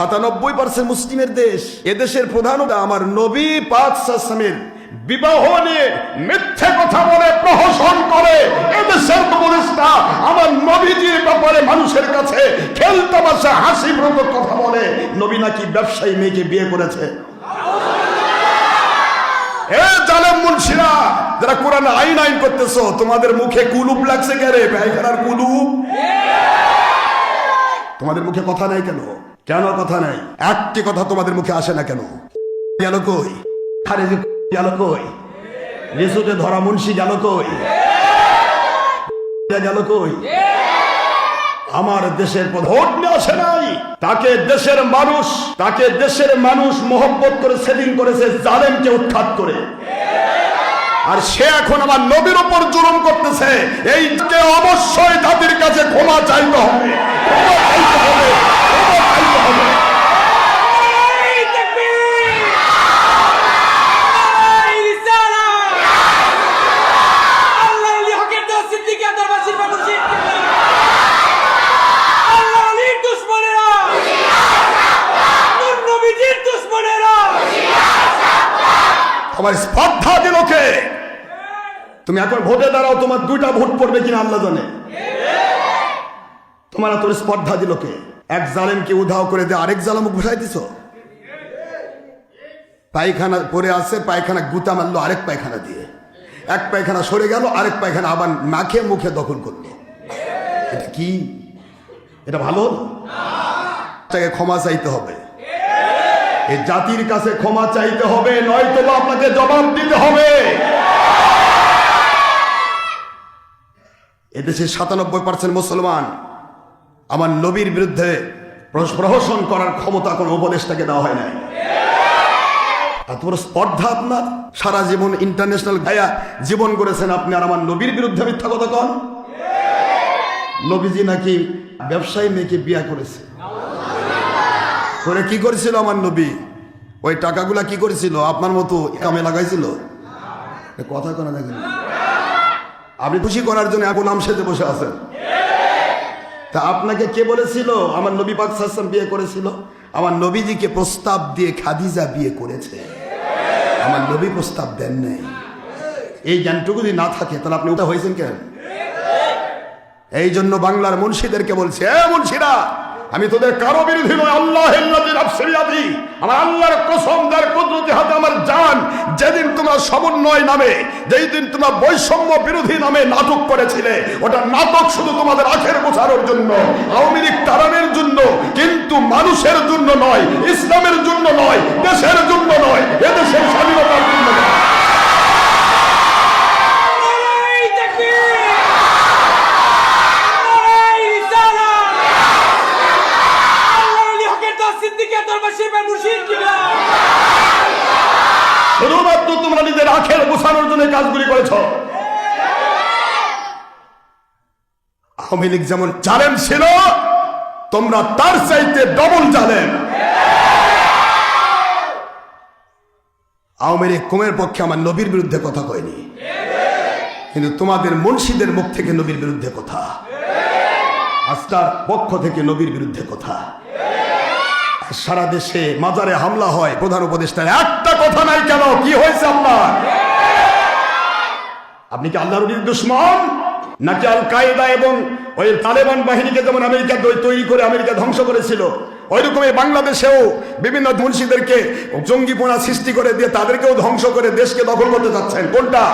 সাতানব্বই পার্সেন্ট মুসলিমের দেশ, এদেশের প্রধান আমার নবী পাক সাসমের বিবাহ নিয়ে মিথ্যে কথা বলে, প্রহসন করে। এদেশের উপদেষ্টা আমার নবীজির ব্যাপারে মানুষের কাছে খেলতামাশা হাসি ব্রত কথা বলে। নবী নাকি ব্যবসায়ী মেয়েকে বিয়ে করেছে? যারা আইন আইন করতেছো, তোমাদের মুখে কুলুপ লাগছে তোমাদের মুখে কথা নাই কেন? কেন কথা নাই? একটি কথা তোমাদের মুখে আসে না কেন? গেল ধরা মুন্সি কই? কই? আমার দেশের আসে নাই। তাকে দেশের মানুষ, তাকে দেশের মানুষ মোহব্বত করে, সেদিন করেছে, জালেমকে উৎখাত করে। আর সে এখন আমার নবীর উপর জুলুম করতেছে। এইকে অবশ্যই জাতির কাছে ক্ষমা চাইতে হবে। আমার স্পর্ধা দিল কে? তুমি এখন ভোটে দাঁড়াও, তোমার দুইটা ভোট পড়বে কিনা আল্লাহ জানে। তোমার তোর স্পর্ধা দিল কে? এক জালেমকে উধাও করে দিয়ে আরেক জালেম ঘুষাই দিছ পায়খানা পরে আছে, পায়খানা গুতা মারলো আরেক পায়খানা দিয়ে। এক পায়খানা সরে গেল, আরেক পায়খানা আবার নাকে মুখে দখল করল। এটা কি? এটা ভালো? তাকে ক্ষমা চাইতে হবে। এই জাতির কাছে ক্ষমা চাইতে হবে নয়তো আপনাকে জবাব দিতে হবে। এদেশে সাতানব্বই পার্সেন্ট মুসলমান। আমার নবীর বিরুদ্ধে প্রহসন করার ক্ষমতা কোনো উপদেশটাকে দেওয়া হয় নাই। এত বড় স্পর্ধা আপনার? সারা জীবন ইন্টারন্যাশনাল গায়া জীবন করেছেন আপনি আর আমার নবীর বিরুদ্ধে মিথ্যা কথা কন? নবীজি নাকি ব্যবসায়ী মেয়েকে বিয়া করেছে। করে কি করেছিল আমার নবী? ওই টাকাগুলা কি করেছিল? আপনার মতো কামে লাগাইছিল? কথা কোনো দেখেন। আপনি খুশি করার জন্য নাম সেজে বসে আছেন। তা আপনাকে কে বলেছিল? আমার নবী পাক সাসম বিয়ে করেছিল। আমার নবীজিকে প্রস্তাব দিয়ে খাদিজা বিয়ে করেছে। আমার নবী প্রস্তাব দেন নাই। এই জ্ঞানটুকু যদি না থাকে, তাহলে আপনি ওটা হয়েছেন কেন? এই জন্য বাংলার মুন্সীদেরকে বলছে, এ মুন্সিরা আমি তোদের কারও বিরোধী নয় আল্লাহ আফসরিয়াদি আমার আল্লাহর কসম দার কুদরতি হাতে আমার জান, যেদিন তোমরা সমন্বয় নামে যেই দিন তোমরা বৈষম্য বিরোধী নামে নাটক করেছিলে, ওটা নাটক শুধু তোমাদের আখের গোছানোর জন্য, আওয়ামী লীগ তাড়ানোর জন্য, কিন্তু মানুষের জন্য নয়, ইসলামের জন্য নয়, দেশের জন্য নয়, এদেশের স্বাধীনতার জন্য নয় এই তাকবীর! এই রিসালা! আল্লাহর ওলি হকের দেওয়া সিদ্দিকী আদরবাসীর মানুষের শুধুমাত্র তোমরা নিজের আখের জন্য কাজগুলি করেছ। আওয়ামী লীগ যেমন জালেম ছিল, তোমরা তার চাইতে ডবল জালেম। আওয়ামী লীগ কুমের পক্ষে আমার নবীর বিরুদ্ধে কথা কয়নি। কিন্তু তোমাদের মুন্সিদের মুখ থেকে নবীর বিরুদ্ধে কথা। আস্তার পক্ষ থেকে নবীর বিরুদ্ধে কথা। সারা দেশে মাজারে হামলা হয়। প্রধান উপদেষ্টার একটা কথা নাই কেন? কি হয়েছে আপনার? আপনি কি আল্লাহর দুশ্মন? নাকি আল কায়দা এবং ওই তালেবান বাহিনীকে যেমন আমেরিকা তৈরি করে আমেরিকা ধ্বংস করেছিল ওই রকমই বাংলাদেশেও বিভিন্ন মুন্সিদেরকে জঙ্গিপোনা সৃষ্টি করে দিয়ে তাদেরকেও ধ্বংস করে দেশকে দখল করতে যাচ্ছেন কোনটা?